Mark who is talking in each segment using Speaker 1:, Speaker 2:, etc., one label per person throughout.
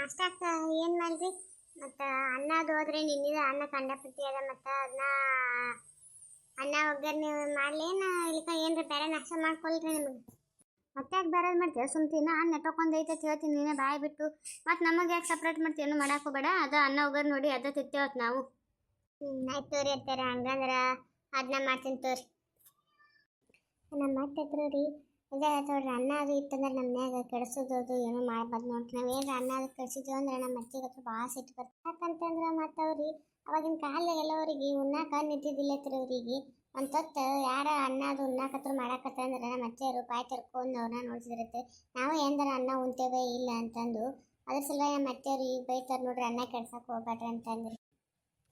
Speaker 1: ನಾಷ್ಟಾಕ ಏನು ಮಾಡ್ರಿ ಮತ್ತು ಅನ್ನ ಅದು ಹೋದ್ರೆ ನಿನ್ನಿದ ಅನ್ನ ಕಂಡಪಟ್ಟಿ ಅದ, ಮತ್ತು ಅದನ್ನ ಅನ್ನ ಒಗ್ಗರಣೆ ಮಾಡ್ಲೇನ ಇಲ್ಲಿಕ ಏನ್ರಿ ಬೇರೆ ನಾಷ್ಟ ಮಾಡ್ಕೊಳ್ರಿ ನಿಮಗೆ. ಮತ್ತೆ ಯಾಕೆ ಬೇರೆ ಮಾಡ್ತೀವಿ ಸುಮ್ತಿನ ಅನ್ನ ಐತೆ ಹೇಳ್ತೀನಿ, ನೀನೇ ಬಾಯಿ ಬಿಟ್ಟು. ಮತ್ತು ನಮಗೆ ಯಾಕೆ ಸಪ್ರೇಟ್ ಮಾಡ್ತೀವಿ ಏನು ಮಾಡಾಕೋಬೇಡ ಅದು ಅನ್ನ ಒಗ್ಗರಣೆ ನೋಡಿ, ಅದ ತಿತ್ತೇವತ್ತು ನಾವು. ಆಯ್ತು ತೋರಿ ಅಂತಾರೆ ಹಂಗಂದ್ರೆ ಅದನ್ನ ಮಾಡ್ತೀನಿ ತೋರಿ. ನಮ್ಮ ಮತ್ತೆ ರೀ ಅದೇ ಹೇಳ್ತಾವ್ರಿ ಅನ್ನ ಅದು ಇತ್ತಂದ್ರೆ ನಮ್ಮ ಮನ್ಯಾಗ ಕೆಡಿಸೋದು ಏನೂ ಮಾಡ್ಬಾರ್ದು ನೋಡ್ರಿ. ನಾವು ಏನು ಅನ್ನ ಅದು ಕೆಡಿಸಿದ್ವಿ ಅಂದ್ರೆ ನಮ್ಮ ಅಜ್ಜಿಗೆ ಹತ್ರ ಭಾಳ ಸಿಟ್ಟು ಬರ್ತದೆ. ಯಾಕಂತಂದ್ರೆ ಮತ್ತು ಅವ್ರಿ, ಅವಾಗಿನ ಕಾಲದಾಗೆಲ್ಲ ಅವ್ರಿಗೆ ಉಣ್ಣಾಕ ನಿಂತಿದ್ದಿಲ್ಲ ಅವ್ರಿಗೆ. ಒಂದು ತೊತ್ತು ಯಾರ ಅನ್ನ ಅದು ಉಣ್ಣಾಕತ್ರ ಮಾಡಾಕತ್ತಂದ್ರೆ ನಮ್ಮ ಅಜ್ಜಿಯರು ಬಾಯಿ ತರ್ಕೊಂಡು ಅವ್ರನ್ನ ನೋಡ್ತಿದ್ರತ್ತೆ ನಾವು ಏನಾರ ಅನ್ನ ಉಣ್ತೇವೆ ಇಲ್ಲ ಅಂತಂದು, ಅದ್ರ ಸಲುವಾಗಿ ನಮ್ಮ ಅತ್ತೆಯವ್ರು ಈಗ ಬೈತಾರೆ ನೋಡ್ರಿ ಅನ್ನ ಕೆಡ್ಸಕ್ಕೆ ಹೋಗ್ಬೇಡ್ರಿ ಅಂತಂದ್ರಿ.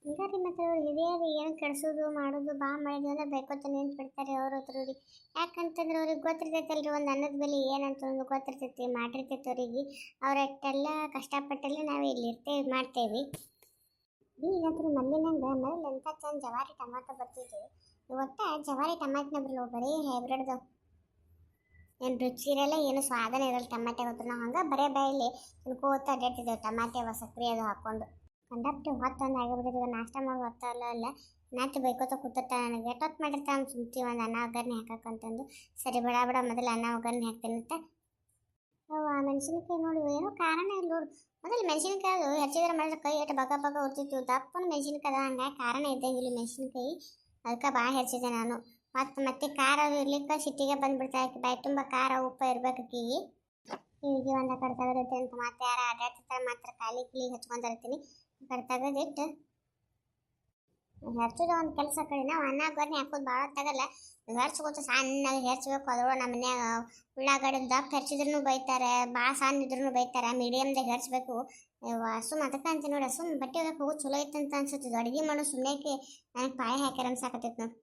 Speaker 1: ಹಿಂಗಾರಿ ಮತ್ತೆ ಅವ್ರು ಹಿರಿಯರು ಏನು ಕೆಡಿಸೋದು, ಮಾಡೋದು, ಬಾ ಮಾಡಿದ್ವಿ ಬೈಕೋತ ನಿಂತು ಬಿಡ್ತಾರೆ ಅವ್ರ ಹತ್ರ ರೀ. ಯಾಕಂತಂದ್ರೆ ಅವ್ರಿಗೆ ಗೊತ್ತಿರ್ತೈತಲ್ರಿ ಒಂದು ಅನ್ನದ ಬೆಲೆ ಏನಂತ ಒಂದು ಗೊತ್ತಿರ್ತೈತಿ, ಮಾಡಿರ್ತೈತೆ ಅವ್ರಿಗೆ. ಅವ್ರಷ್ಟೆಲ್ಲ ಕಷ್ಟಪಟ್ಟಲ್ಲಿ ನಾವು ಇಲ್ಲಿ ಇರ್ತೇವೆ ಮಾಡ್ತೇವೆ. ಈಗಂತೂ ಮಲ್ಲಿನಂಗೆ ಮೊದಲು ಎಂಥ ಚಂದ ಜವಾರಿ ಟಮಾಟೊ ಬರ್ತಿದ್ವು. ಇವತ್ತ ಜವಾರಿ ಟಮಾಟಿನ ಬರಲ್ಲ ಬರೀ ಹೈಬ್ರಿಡ್ದು. ಏನು ರುಚಿ ಇರಲ್ಲ, ಏನು ಸ್ವಾದನೇ ಇರಲ್ಲ ಟಮಾಟೆ ಗೊತ್ತು ನಾವು ಹಂಗೆ ಬರೇ ಬಾಯಲ್ಲಿ ತಿನ್ಕೋತ ಅಡ್ಡಾಡ್ತಿದ್ದೇವೆ ಟಮಾಟೆ ಸಕ್ರೆ ಅದು ಹಾಕ್ಕೊಂಡು ಕಂಡಪ್ಟಿ ಹೊತ್ತೊಂದು ಆಗಿಬಿಟ್ಟಿದ್ವಿ ನಾಷ್ಟ ಮಾಡಿ ಹೊತ್ತಲ್ಲ ಅಲ್ಲ ನಾಚು ಬೈಕೋತ ಕೂತತ್ತ ನನಗೆ. ಎಷ್ಟೊತ್ತು ಮಾಡಿರ್ತಾನೆ ಸುಮ್ತಿ ಒಂದು ಅನ್ನ, ಒಗ್ಗರಣೆ ಹಾಕಕ್ಕಂತಂದು ಸರಿ ಬೇಡ ಬೇಡ, ಮೊದಲು ಅನ್ನ, ಒಗ್ಗರಣೆ ಹಾಕ್ತೀನಂತ ಅವ ಮೆಣಸಿನಕಾಯಿ ನೋಡಿ ಏನೋ ಕಾರಣ ಇಲ್ಲ ನೋಡು. ಮೊದಲು ಮೆಣಸಿನಕಾಯಿ ಅದು ಹೆಚ್ಚಿದ್ರೆ ಮಾಡಿದ್ರೆ ಕೈ ಎಷ್ಟು ಬಗ ಬಗ ಉರ್ತಿತ್ತು ದಪ್ಪನ ಮೆಣಸಿನಕಾಯಿ ಹಂಗಾಗಿ ಕಾರಣ ಇದ್ದಂಗಿಲ್ಲ ಮೆಣಸಿನಕಾಯಿ. ಅದಕ್ಕೆ ಭಾಳ ಹೆಚ್ಚಿದೆ ನಾನು. ಮತ್ತು ಮತ್ತೆ ಖಾರ ಇರ್ಲಿಕ್ಕೆ ಸಿಟ್ಟಿಗೆ ಬಂದ್ಬಿಡ್ತಾ ಆಕಿ. ಬಾಯಿ ತುಂಬ ಖಾರ, ಉಪ್ಪು ಇರ್ಬೇಕು ಆಕಿಗೆ ಈಗ ಒಂದು ಕಡೆ ತೆಗೆದಿಟ್ಟೆ ಅಂತ. ಮತ್ತೆ ಯಾರು ಅಡ್ಡಾಡ್ತಿರ್ತಾರೆ ಮಾತ್ರ. ಖಾಲಿ ಕಿಲಿ ಹಚ್ಕೊಂಡಿರ್ತೀನಿ. ಆ ಕಡೆ ತೆಗೆದಿಟ್ಟು. ಹೆರ್ಚೋದು ಒಂದು ಕೆಲಸ ಕಡೆ. ನಾವು ಅನ್ನ ಗೊನೆ ಹಾಕೋದು ಭಾಳ ತಗಲ್ಲ ಹೆರ್ಚ್ಕೊತ ಸಣ್ಣಗೆ ಹೆರ್ಚ್ಬೇಕು. ಅದ್ರೊಳಗೆ ನಮ್ಮ ಮನ್ಯಾಗ ಉಳ್ಳಾಗಡ್ಡೆ ದಪ್ಪ ಬೈತಾರೆ. ಭಾಳ ಸಣ್ಣ ಇದ್ರೂ ಬೈತಾರೆ. ಮೀಡಿಯಮ್ದಾಗ ಹೆರ್ಚ್ಬೇಕು. ಸುಮ್ಮ ಅದಕ್ಕೆ ಅಂತ ನೋಡಿ. ಸುಮ್ಮ ಬಟ್ಟೆ ಒಳಗೆ ಹೋಗೋದು ಚಲೋ ಐತೆ ಅಂತ ಅನ್ಸುತ್ತೆ. ಅಡುಗೆ ಮಾಡೋ. ಸುಮ್ಮನೆಕಿ ನನಗೆ ಪಾಯ ಹಾಕ್ಯಾರ ಅನ್ಸಾಕತ್ತೈತೆ ನಾವು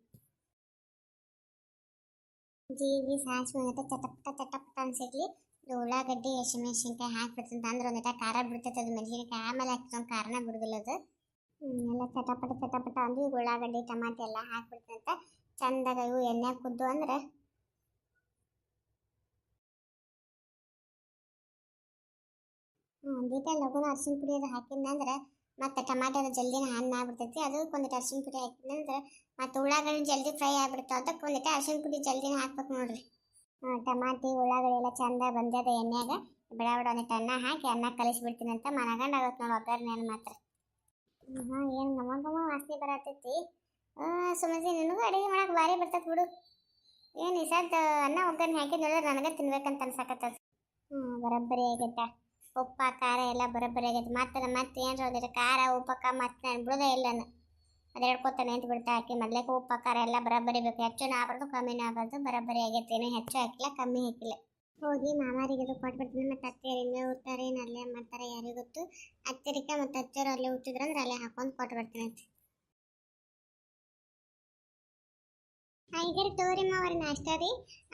Speaker 1: ಜೀರಿಗೆ ಸಾಸಿವೆ ಮತ್ತೆ ಚಟಪಟ ಚಟಪಟ ಅನ್ಸಿರ್ಲಿ ಉಳ್ಳಾಗಡ್ಡಿ ಹಸಿಮೆಣಸಿನ್ಕಾಯಿ ಹಾಕ್ಬಿಡ್ತಂತ ಅಂದ್ರೆ ಒಂದಿಟ ಖಾರ ಬಿಡ್ತೈತೆ ಅದು ಮೆಣಸಿನ್ಕಾಯಿ. ಆಮೇಲೆ ಹಾಕ್ತಂದು ಕಾರಣ ಬಿಡುದಿಲ್ಲ ಅದು. ಎಲ್ಲ ಚಟಪಟ ಚಟಪಟ ಅಂದು ಉಳ್ಳಾಗಡ್ಡಿ, ಟಮಾಟೆ ಎಲ್ಲ ಹಾಕ್ಬಿಡ್ತಂತ ಚಂದಾಗ ಇವು ಎಣ್ಣೆ ಕುದ್ದು ಅಂದ್ರೆ. ಒಂದಿಟ ಲಘುನ ಅರ್ಶಿನ ಪುಡಿ ಅದು ಹಾಕಿದ್ನಂದ್ರೆ ಮತ್ತೆ ಟಮಾಟೊ ಜಲ್ದಿನ ಹಣ್ಣು ಆಗ್ಬಿಡ್ತೈತಿ. ಅದಕ್ಕೆ ಒಂದಿಟ ಅರ್ಶಿನ ಪುಡಿ ಹಾಕಿದ್ನಂದ್ರೆ ಮತ್ತು ಉಳ್ಳಾಗಡ್ಡಿ ಜಲ್ದಿ ಫ್ರೈ ಆಗ್ಬಿಡ್ತಾವ ಅದಕ್ಕೆ ಒಂದಿಟ ಅರ್ಶಿನ ಪುಡಿ ಜಲ್ದಿನ ಹಾಕ್ಬೇಕು ನೋಡ್ರಿ. ಟಮಾಟಿ, ಉಳ್ಳಾಗಡ್ಡಿ ಎಲ್ಲ ಚಂದ ಬಂದದ ಎಣ್ಣೆಗ ಬಿಡ ಬಿಡ ಒಂದಿಟ್ಟು ಅನ್ನ ಹಾಕಿ ಅನ್ನ ಕಲಿಸ್ಬಿಡ್ತೀನಿ ಅಂತ ಮನಗಂಡ ಆಗುತ್ತೆ ನೋಡಿ ಒಗ್ಗರಣೆ ಮಾತ್ರ. ಹಾಂ ಏನು ನಮ್ಮ ಗಮ ವಾಸನೆ ಬರತೈತಿ. ಸುಮಸಿ ನಿನಗೂ ಅಡುಗೆ ಮಾಡಕ್ಕೆ ಭಾರಿ ಬರ್ತೈತೆ ಬಿಡು. ಏನು ಈ ಅನ್ನ ಒಗ್ಗರಣೆ ನೋಡಿದ್ರೆ ನನಗೆ ತಿನ್ಬೇಕಂತ ಅನ್ಸಕತ್ತದ. ಹ್ಞೂ ಬರೋಬ್ಬರಿ ಆಗೈತೆ. ಉಪ್ಪ, ಖಾರ ಎಲ್ಲ ಬರೋಬ್ಬರಿ ಆಗೈತೆ. ಮತ್ತೆ ಮತ್ತೆ ಏನು ಒಂದಿಟ್ಟು ಖಾರ, ಉಪ್ಪಕ್ಕ ಮತ್ತೆ ನಾನು ಬಿಡೋದೇ ಇಲ್ಲ ನಾನು. ಅದು ಹೇಳ್ಕೊತಾನೆ ಅಂತ ಬಿಡ್ತಾ ಹಾಕಿ, ಮೊದಲೇ ಉಪ್ಪು, ಖಾರ ಎಲ್ಲ ಬರೋಬ್ಬರಿ ಬೇಕು. ಹೆಚ್ಚು ಆಗ್ಬಾರ್ದು ಕಮ್ಮಿ ಆಗ್ಬಾರ್ದು ಬರೋಬ್ಬರಿ ಆಗೈತೆ. ಏನೋ ಹೆಚ್ಚು ಹಾಕಿಲ್ಲ, ಕಮ್ಮಿ ಹಾಕಿಲ್ಲ. ಹೋಗಿ ಮಾಮಾರಿಗೆ ಇದು ಕೊಟ್ಬಿಡ್ತೀನಿ. ಮತ್ತು ಅತ್ತೆಯರು ಊರ್ತಾರೆ ಏನು ಅಲ್ಲೇ ಮಾಡ್ತಾರೆ, ಯಾರಿಗೂ ಗೊತ್ತು. ಅತ್ತೆರಿಕ ಮತ್ತು ಅತ್ತೆಯರು ಅಲ್ಲೇ ಹುಟ್ಟಿದ್ರಂದ್ರೆ ಅಲ್ಲೇ ಹಾಕೊಂಡು ಕೊಟ್ಟು ಬರ್ತೀನಿ ಅಂತ ಹಾಗಾದ್ರೆ ತೋರಿ ಮಾವರಿ, ನಾಷ್ಟ ರೀ.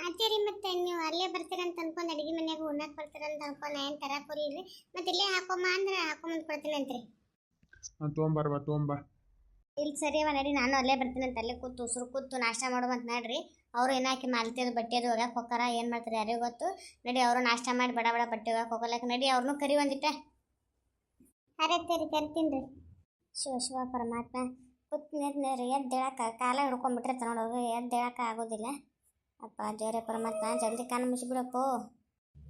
Speaker 1: ಆಚೆರಿ ಮತ್ತೆ ನೀವು ಅಲ್ಲೇ ಬರ್ತೀರಂತ ಅನ್ಕೊಂಡು ಅಡಿಗೆ ಮನ್ಯಾಗ ಉಣ್ಣಕ್ಕೆ ಬರ್ತೀರಂತ ಅನ್ಕೊಂಡು ಏನು ತರಕೋರಿ ಇಲ್ರಿ ಮತ್ತೆ ಇಲ್ಲೇ ಹಾಕೋಮ ಅಂದ್ರೆ ಹಾಕೊಂಬಂದು ಕೊಡ್ತೀನಿ ಅಂತ್ರಿ.
Speaker 2: ತೊಗೊಂಬರ್ವ, ತೊಗೊಂಬ.
Speaker 1: ಇಲ್ಲಿ ಸರಿ ಅವ ನಡಿ ನಾನು ಅಲ್ಲೇ ಬರ್ತೀನಿ ಅಂತ ಅಲ್ಲೇ ಕೂತು ಉಸಿರು ಕೂತು ನಾಷ್ಟ ಮಾಡುವಂತ ನಡ್ರಿ. ಅವರು ಏನಾಕಿ ಮಾಲ್ತಿಯದು ಬಟ್ಟೆ ಅದು ಒಗ್ಯಾಕೆ ಹೋಗಾರ ಏನು ಮಾಡ್ತಾರೆ ಯಾರಿಗೂ ಗೊತ್ತು. ನಡಿ ಅವರು ನಾಷ್ಟ ಮಾಡಿ ಬಡ ಬಡ ಬಟ್ಟೆ ಹೋಗಕ್ಕೆ ಹೋಗಲಕ್ಕೆ ನಡಿ ಅವ್ರನ್ನೂ ಕರಿ ಒಂದಿಟ್ಟೆ ಅರೆ ತೆರಿ ಕರಿತೀನಿ ರೀ. ಶಿವ ಶಿವ ಪರಮಾತ್ಮ. ಕೂತ್ ನೀರು ಎದ್ದೇಳಕ್ಕೆ ಕಾಲ ಹಿಡ್ಕೊಂಡ್ಬಿಟ್ರೆ ನೋಡೋದು ಎದ್ದೇಳಕ್ಕೆ ಆಗೋದಿಲ್ಲ. ಅಪ್ಪ ದೇವರೇ ಪರಮಾತ್ಮ ಜಲ್ದಿ ಕಾನ ಮುಚ್ಚಿಬಿಡಪ್ಪು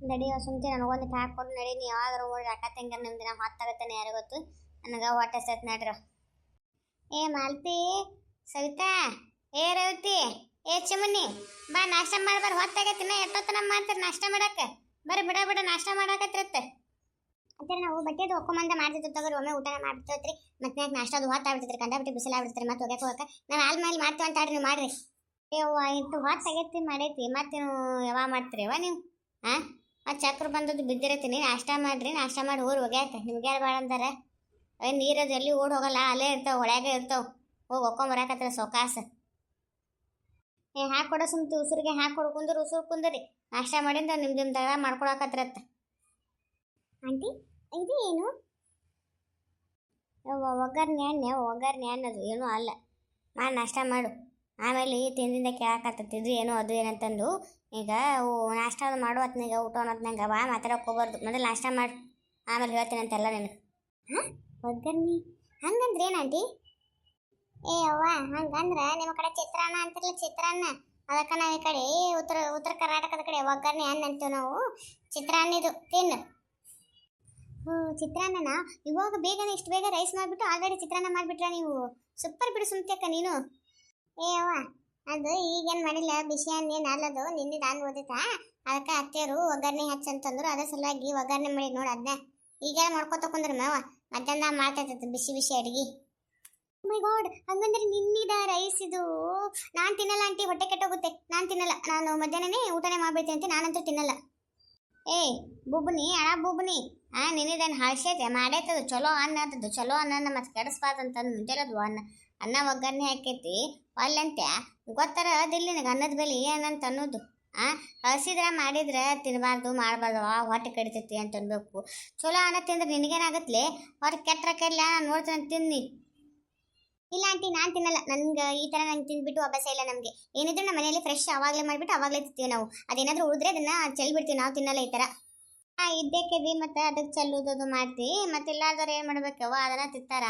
Speaker 1: ನಡಿ ಸುಮ್ತಿ ನನಗೊಂದಿಟ್ಟು ಹಾಕ್ಕೊಂಡು ನಡಿ ನೀವು ಯಾವಾಗಾರು ಓಡಿ ಅಕ್ಕ ತೆಂಗ ನಮ್ಮ ದಿನ ಹೊತ್ತಾಗತ್ತೆ ಯಾರಿಗೂ ಗೊತ್ತು. ನನಗೆ ಹೊಟ್ಟೆ ಸತ್ ನಡ್ರಿ. ಏ ಮಾಲ್ತಿ, ಸವಿತಾ, ಏ ರೇವತಿ, ಏ ಚಮನಿ, ಬಾ ನಾಷ್ಟ ಮಾಡ್ಬಾರ ಹೊತ್ತಾಗೈತಿನ ನಮ್ಮ ಮಾಡ್ತೀರಿ ನಾಷ್ಟ ಮಾಡಕ್ಕೆ ಬರ್ರಿ ಬಿಡ ಬಿಡ, ನಾಷ್ಟ ಮಾಡಕತ್ತಿರತ್ತೆ. ಅಂದ್ರೆ ನಾವು ಬಟ್ಟೆದು ಒಕ್ಕೊಂಬಂದ ಮಾಡ್ತಿರ್ತೀವಿ ತಗೋರಿ, ಒಮ್ಮೆ ಊಟ ಮಾಡ್ತಿರ್ತೀರಿ ಮತ್ತೆ ನಾಲ್ಕು ನಾಷ್ಟ ಅದು ಹೊತ್ತಾಗ್ಬಿಡ್ತೈತ್ರಿ ಕಂಡಬಿಟ್ಟು ಬಿಸಿಲಾಗ್ಬಿಡ್ತೀರಿ ಮತ್ತೆ ಹೋಗಕ್ಕೆ ಹೋಗಕ್ಕೆ. ನಾವು ಆಲ್ ಮೇಲೆ ಮಾಡ್ತೀವಿ ಅಂತ ಆಡ್ರಿ ನೀವು ಮಾಡ್ರಿ. ಯವ್ವ ಇಟ್ಟು ಹೊತ್ತಾಗೈತಿ ಮಾಡೈತಿ, ಮತ್ತೆ ನೀವು ಯಾವಾಗ ಮಾಡ್ತೀರಿ ಯಾವ ನೀವು? ಹಾಂ ಮತ್ತೆ ಚಕ್ರ ಬಂದದ್ದು ಬಿದ್ದಿರತ್ತೀನಿ, ನಾಷ್ಟ ಮಾಡ್ರಿ, ನಾಷ್ಟ ಮಾಡಿ ಊರು ಹೋಗ್ಯಾಕ. ನಿಮ್ಗೆ ಯಾರು ಭಾಳ ಏ ಅದು ಎಲ್ಲಿ ಓಡ್ ಹೋಗಲ್ಲ ಅಲ್ಲೇ ಇರ್ತಾವ ಹೊಳ್ಯಾಗೆ ಇರ್ತಾವ. ಹೋಗಿ ಒಕ್ಕೊಂಬರಾಕತ್ರ ಸೊಕಾಸ. ಏ ಹಾಕೊಡ ಸುಮ್ತಿ ಉಸುರಿಗೆ ಹಾಕೊಡು ಕುಂದ್ರ ಉಸುರು ಕುಂದ್ರಿ. ನಾಷ್ಟ ಮಾಡಿಂದ ನಿಮ್ ನಿಮ್ ದಡ ಮಾಡ್ಕೊಳಕತ್ರತ್ತ ಆಂಟಿ ಇದು ಏನು? ಒಗ್ಗರ್ನೆ ಎಣ್ಣೆ ಒಗ್ಗರಣೆ ಎಣ್ಣೆ ಅದು ಏನೂ ಅಲ್ಲ. ಮಾಡಿ ನಾಷ್ಟ ಮಾಡು. ಆಮೇಲೆ ಈ ತಿಂದಿಂದ ಕೇಳಕತ್ತಿದ್ರು ಏನು ಅದು ಏನಂತಂದು ಈಗ ನಾಷ್ಟ ಅದು ಮಾಡೋ ಹೊತ್ನಾಗ ಊಟ ಅನ್ನೋತ್ನಾಗ ಬಾ ಮಾತಾಡಕ್ಕೆ ಹೋಗ್ಬಾರ್ದು. ಮೊದಲು ನಾಷ್ಟ ಮಾಡು. ಆಮೇಲೆ ಹೇಳ್ತೀನಿ ಅಂತೆಲ್ಲ ನಿನಗೆ. ಹಾಂ? ಒಗ್ಗರ್ನಿ ಹಂಗಂದ್ರೆ ಏನಂಟಿ ಏ ಅವ್ವ, ಹಂಗಂದ್ರೆ ನಿಮ್ಮ ಕಡೆ ಚಿತ್ರಾನ್ನ ಅಂತಿರಲ್ಲ ಚಿತ್ರಾನ್ನ. ಅದಕ್ಕೆ ನಾವು ಈ ಕಡೆ ಉತ್ತರ ಉತ್ತರ ಕರ್ನಾಟಕದ ಕಡೆ ಒಗ್ಗರಣೆ ಅನ್ನ ಅಂತೀವಿ ನಾವು. ಚಿತ್ರಾನ್ನ ತಿನ್ನು. ಓ ಚಿತ್ರಾನ್ನನ? ಇವಾಗ ಬೇಗನೆ ಇಷ್ಟು ಬೇಗ ರೈಸ್ ಮಾಡಿಬಿಟ್ಟು ಆಲ್ರೆಡಿ ಚಿತ್ರಾನ್ನ ಮಾಡಿಬಿಟ್ರ ನೀವು? ಸೂಪರ್ ಬಿಡು ಸುಮ್ತಿಯಕ್ಕ ನೀನು. ಏ ಅವ್ವ, ಅದು ಈಗೇನು ಮಾಡಿಲ್ಲ ಬಿಸಿ ಅನ್ನೇನು ಅಲ್ಲದು ನಿನ್ನೆ ನಾನು ಓದಿತಾ ಅದಕ್ಕೆ ಅತ್ತೆಯರು ಒಗ್ಗರಣೆ ಹಚ್ಚಂತಂದ್ರು, ಅದ್ರ ಸಲುವಾಗಿ ಒಗ್ಗರಣೆ ಮಾಡಿ ನೋಡಿ ಅದನ್ನ ಈಗ ಮಾಡ್ಕೊತ ಕುಂದ್ರ ಮಾವ? ಮಧ್ಯಾಹ್ನ ಮಾಡ್ತೈತದ ಬಿಸಿ ಬಿಸಿ ಅಡಿಗೆ. ಮೈ ಗಾಡ್ ಹಂಗಂದ್ರೆ ನಿನ್ನಿದ ರೈಸ್ ಇದು ನಾನು ತಿನ್ನಲ್ಲ ಆಂಟಿ ಹೊಟ್ಟೆ ಕೆಟ್ಟೋಗುತ್ತೆ. ನಾನು ತಿನ್ನಲ್ಲ. ನಾನು ಮಧ್ಯಾಹ್ನನೇ ಊಟನೇ ಮಾಡ್ಬಿಡ್ತೀನಿ ಅಂತ ನಾನಂತೂ ತಿನ್ನಲ್ಲ. ಏಯ್, ಬುಬ್ನಿ ಅಣ ಬುಬ್ನಿ. ಆ, ನಿನ್ನಿದೇನು ಹಳ್ಸೈತೆ ಮಾಡೈತದು. ಚಲೋ ಅನ್ನ ಆತದ್ದು ಚಲೋ ಅನ್ನ ಮತ್ತೆ ಕೆಡಿಸ್ಬಾರ್ದು ಅಂತ ಮುಂಜಾನದು ಅನ್ನ ಅನ್ನ ಒಗ್ಗರಣೆ ಹಾಕೈತಿ. ಅಲ್ಲಂತೆ ಗೊತ್ತಾರ ಅದಿಲ್ಲ ನಿನಗೆ ಅನ್ನದ ಬೆಲೆ ಏನಂತ ಅನ್ನೋದು. ಆ? ಹಸಿದ್ರ ಮಾಡಿದ್ರೆ ತಿನ್ನಬಾರ್ದು ಮಾಡಬಾರ್ದು, ಆ ಹೊಟ್ಟೆ ಕಡಿತೈತಿ ಅಂತ ಅನ್ಬೇಕು. ಚಲೋ ಅನ್ನ ತಿಂದ್ರೆ ನಿನಗೇನಾಗತ್ಲೆ? ಹೊಟ್ಟೆ ಕೆಟ್ಟ ಕೆಲ್ಲ ನಾನು ನೋಡ್ತೀನಿ ತಿನ್ನಿ. ಇಲ್ಲ ಆಂಟಿ, ನಾನು ತಿನ್ನಲ್ಲ. ನನ್ಗೆ ಈ ಥರ ನಂಗೆ ತಿಂದ್ಬಿಟ್ಟು ಅಭ್ಯಾಸ ಇಲ್ಲ ನಮಗೆ. ಏನಿದ್ರು ನಮ್ಮ ಮನೆಯಲ್ಲಿ ಫ್ರೆಶ್ ಆವಾಗಲೇ ಮಾಡಿಬಿಟ್ಟು ಅವಾಗಲೇ ತಿಂತೀವಿ ನಾವು. ಅದೇನಾದರೂ ಉಳಿದ್ರೆ ಅದನ್ನು ಚೆಲ್ಬಿಡ್ತೀವಿ, ನಾವು ತಿನ್ನಲ್ಲ ಈ ಥರ. ಇದ್ದಕ್ಕೆದಿ ಮತ್ತು ಅದಕ್ಕೆ ಚೆಲ್ಲುವುದು ಮಾಡ್ತೀವಿ ಮತ್ತು ಇಲ್ಲಾರ್ದವ್ರು ಏನು ಮಾಡ್ಬೇಕವ ಅದನ್ನು ತಿಂತಾರ?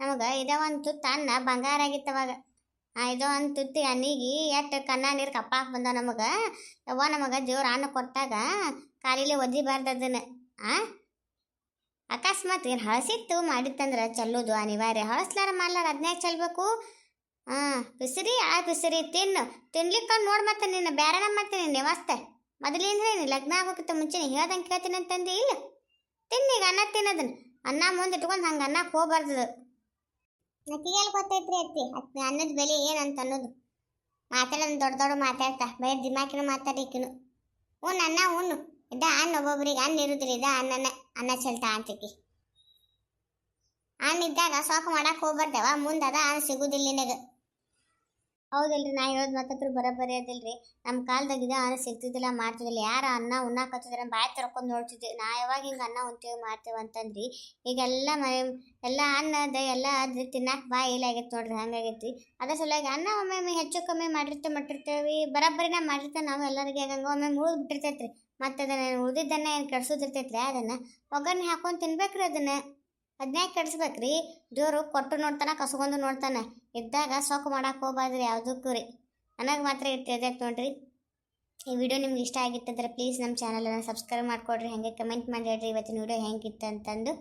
Speaker 1: ನಮಗೆ ಇದ ಒಂದು ಅನ್ನ ಬಂಗಾರ ಆಗಿತ್ತು ಅವಾಗ. ಆ ಇದು ಒಂದು ತುತ್ತಿ ಅನ್ನಿಗೆ ಎಷ್ಟು ಕನ್ನ ನೀರು ಕಪ್ಪಾಕ್ ಬಂದ ನಮಗೆ. ಯವ್ವ ನಮಗೆ ಜೋರು ಅನ್ನ ಕೊಟ್ಟಾಗ ಕಾಲಿಲೆ ಒದಿಬಾರ್ದು ಅದನ್ನು, ಆ? ಅಕಸ್ಮಾತ್ ಏನು ಹಳಸಿತ್ತು ಮಾಡಿತ್ತಂದ್ರೆ ಚೆಲ್ಲೋದು ಅನಿವಾರ್ಯ. ಹಳಸ್ಲಾರ ಮಾಡ್ಲಾರ ಅದನ್ನೇ ಚಲ್ಬೇಕು? ಹಾಂ ಬಿಸಿರಿ ಆ ಬಿಸಿರಿ ತಿನ್ನು. ತಿನ್ಲಿಕ್ಕೆ ನೋಡಿ ಮತ್ತೆ ನಿನ್ನ ಬೇರೆನ ಮಾಡ್ತೀನಿ ನಿನ್ನ ವ್ಯವಸ್ಥೆ ಮೊದಲಿಂದ ನೀನು ಲಗ್ನ ಆಗೋಕ್ಕಿಂತ ಮುಂಚೆ ನೀನು ಹೇಳ್ದಂಗೆ ಕೇಳ್ತೀನಿ ಅಂತಂದು ಇಲ್ಲ? ತಿನ್ನೀಗ ಅನ್ನ ತಿನ್ನೋದನ್ನ ಅನ್ನ ಮುಂದೆ ಇಟ್ಕೊಂಡು ಹಂಗೆ ಅನ್ನಕ್ಕೆ ಹೋಗ್ಬಾರ್ದು. ನತಿಗೆಲ್ಲ ಗೊತ್ತೈತ್ರಿ ಅತ್ತಿ? ಅತ್ತಿ ಅನ್ನದ ಬೆಲೆ ಏನಂತ ಅನ್ನೋದು. ಮಾತಾಡೋದು ದೊಡ್ಡ ದೊಡ್ಡ ಮಾತಾಡ್ತಾ, ಬರೀ ದಿಮಾಕಿನ ಮಾತಾಡಿಕಿನು ಹ್ಞೂ ಅನ್ನ ಉಣ್ಣು ಇದ ಅನ್ನ ಒಬ್ಬೊಬ್ರಿಗೆ ಅನ್ನ ಇರುದ್ರಿ, ಇದ ಅನ್ನನ ಅನ್ನ ಚೆಲ್ತಾ ಅಂತೈತಿ ಅನ್ನ ಇದ್ದಾಗ ಸಾಕು ಮಾಡಕ್ಕೆ ಹೋಗ್ಬಾರ್ದವ, ಮುಂದೆ ಅದ ಅನ್ನ ಸಿಗುದಿಲ್ಲ ಹೌದಿಲ್ರಿ, ನಾ ಹೇಳೋದು ಮತ್ತತ್ರ ಬರೋಬ್ಬರಿ ಅದಿಲ್ರಿ. ನಮ್ಮ ಕಾಲದಾಗ ಇದು ಅನ್ನ ಸಿಗ್ತಿದ್ದಿಲ್ಲ, ಮಾಡ್ತಿದ್ದಿಲ್ಲ. ಯಾರು ಅನ್ನ ಉಣ್ಣಾಕತ್ತಿದ್ರೆ ಬಾಯಿ ತರ್ಕೊಂಡು ನೋಡ್ತಿದ್ದೆ. ನಾ ಯಾವಾಗ ಹಿಂಗೆ ಅನ್ನ ಉಣ್ತೀವಿ ಮಾಡ್ತೀವಿ ಅಂತಂದ್ರಿ. ಈಗೆಲ್ಲ ಮನೆ, ಎಲ್ಲ ಅನ್ನದ ಎಲ್ಲ ಅದು ತಿನ್ನಕ್ಕೆ ಬಾಯಿ ಇಲ್ಲ ಆಗೈತೆ ನೋಡ್ರಿ ಹಂಗಾಗೈತಿ ಅದ್ರ ಸಲುವಾಗಿ ಅನ್ನ ಒಮ್ಮೆ ಹೆಚ್ಚು ಕಮ್ಮಿ ಮಾಡಿರ್ತೇವೆ ಮಟ್ಟಿರ್ತೇವೆ. ಬರೋಬ್ಬರಿನ ಮಾಡಿರ್ತೇವೆ ನಾವು ಎಲ್ಲರಿಗೆ ಹಂಗೆ ಒಮ್ಮೆ ಮುಗಿದು ಬಿಟ್ಟಿರ್ತೈತ್ರಿ. ಮತ್ತು ಅದನ್ನು ಉಳಿದಿದ್ದನ್ನ ಏನು ಕೆಡ್ಸೋದಿರ್ತೈತ್ರಿ, ಅದನ್ನು ಒಗ್ಗರಣೆ ಹಾಕೊಂಡು ತಿನ್ಬೇಕ್ರಿ ಅದನ್ನು. ಅದನ್ನೇ ಕೆಡಿಸ್ಬೇಕ್ರಿ ದೇವರು ಕೊಟ್ಟು ನೋಡ್ತಾನೆ, ಕಸ್ಕೊಂಡು ನೋಡ್ತಾನೆ. ಇದ್ದಾಗ ಸೊಕ್ಕು ಮಾಡಕ್ಕೆ ಹೋಗ್ಬಾರ್ದ್ರಿ ಯಾವುದಕ್ಕೂ ರೀ. ನನಗೆ ಮಾತ್ರ ಇರ್ತೈತೆ ನೋಡ್ರಿ. ಈ ವಿಡಿಯೋ ನಿಮ್ಗೆ ಇಷ್ಟ ಆಗಿತ್ತಂದ್ರೆ ಪ್ಲೀಸ್ ನಮ್ಮ ಚಾನಲನ್ನು ಸಬ್ಸ್ಕ್ರೈಬ್ ಮಾಡಿಕೊಡ್ರಿ. ಹಾಗೆ ಕಮೆಂಟ್ ಮಾಡಿ ಹೇಳ್ರಿ ಇವತ್ತಿನ ವಿಡಿಯೋ ಹೆಂಗಿತ್ತು ಅಂತಂದು.